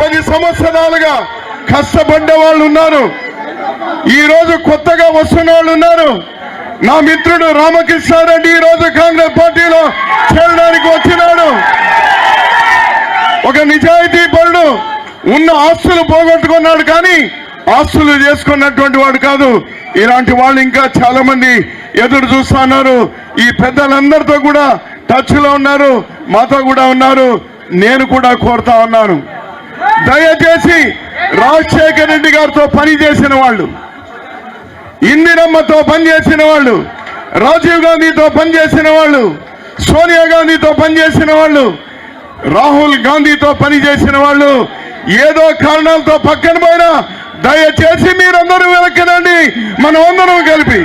పది సంవత్సరాలుగా కష్టపడ్డ వాళ్ళు ఉన్నారు ఈరోజు కొత్తగా వస్తున్న వాళ్ళు ఉన్నారు నా మిత్రుడు రామకృష్ణారెడ్డి ఈ రోజు కాంగ్రెస్ పార్టీలో చేరడానికి వచ్చినాడు. ఒక నిజాయితీ పరుడు ఉన్న ఆస్తులు పోగొట్టుకున్నాడు కానీ ఆస్తులు చేసుకున్నటువంటి వాడు కాదు. ఇలాంటి వాళ్ళు ఇంకా చాలా మంది ఎదురు చూస్తున్నారు ఈ పెద్దలందరితో కూడా టచ్లో ఉన్నారు. మాతో కూడా ఉన్నారు. నేను కూడా కోరుతా ఉన్నాను. దయచేసి రాజశేఖర్ రెడ్డి గారితో పని చేసిన వాళ్ళు ఇందిరమ్మతో పనిచేసిన వాళ్ళు రాజీవ్ గాంధీతో పనిచేసిన వాళ్ళు సోనియా గాంధీతో పనిచేసిన వాళ్ళు రాహుల్ గాంధీతో పనిచేసిన వాళ్ళు ఏదో కారణాలతో పక్కన పోయినా దయచేసి మీరందరూ వెనక్కనండి మనం అందరం కలిపి.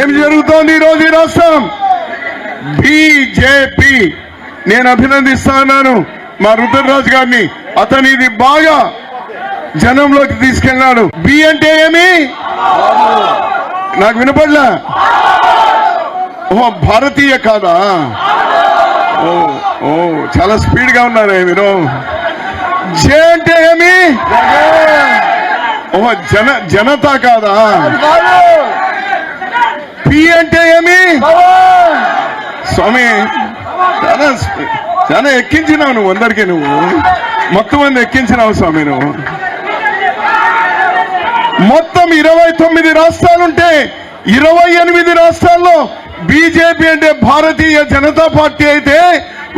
ఏం జరుగుతోంది ఈరోజు రోజు ఈ రాష్ట్రం? బీజేపీ. నేను అభినందిస్తున్నాను మా రుద్రరాజు గారిని అతనిది బాగా జనంలోకి తీసుకెళ్ళాడు బి అంటే ఏమి? నాకు వినపడలా? ఓ భారతీయ కాదా? ఓ ఓ చాలా స్పీడ్గా ఉన్నారే మీరు. జే అంటే ఏమి? ఓ జన జనతా కాదా? పి అంటే ఏమి? స్వామి చాలా చాలా ఎక్కించినావు నువ్వు అందరికీ నువ్వు. మొత్తం మంది ఎక్కించినావు స్వామి నువ్వు. మొత్తం ఇరవై తొమ్మిది రాష్ట్రాలుంటే ఇరవై ఎనిమిది రాష్ట్రాల్లో బీజేపీ అంటే భారతీయ జనతా పార్టీ అయితే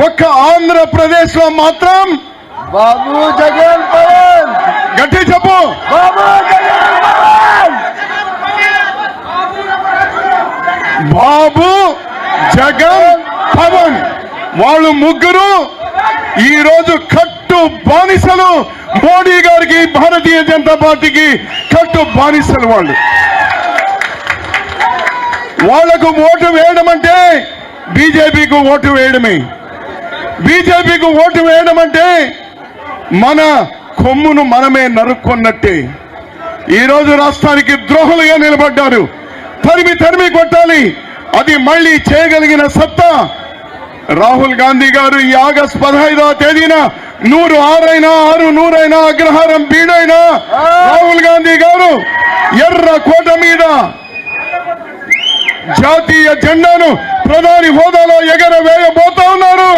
ఒక్క ఆంధ్రప్రదేశ్లో మాత్రం బాబు జగన్ పవన్! గట్టి చెప్పు. బాబు జగన్ పవన్! బాబు జగన్ పవన్! వాళ్ళు ముగ్గురు ఈ రోజు కట్టు బానిసలు మోడీ గారికి భారతీయ జనతా పార్టీకి కట్టు బానిసలు వాళ్ళు. వాళ్ళకు ఓటు వేయడం అంటే బీజేపీకి ఓటు వేయడమే. బీజేపీకి ఓటు వేయడం అంటే మన కొమ్మును మనమే నరుక్కున్నట్టే. ఈ రోజు రాష్ట్రానికి ద్రోహులుగా నిలబడ్డారు. తరిమి తరిమి కొట్టాలి. అది మళ్ళీ చేయగలిగిన సత్తా రాహుల్ గాంధీ గారు ఈ ఆగస్టు పదహైదవ తేదీన నూరు ఆరైనా ఆరు నూరైనా అగ్రహారం బీడైనా. రాహుల్ గాంధీ గారు ఎర్ర కోట మీద జాతీయ జెండాను ప్రధాని హోదాలో ఎగరవేయబోతా ఉన్నారు.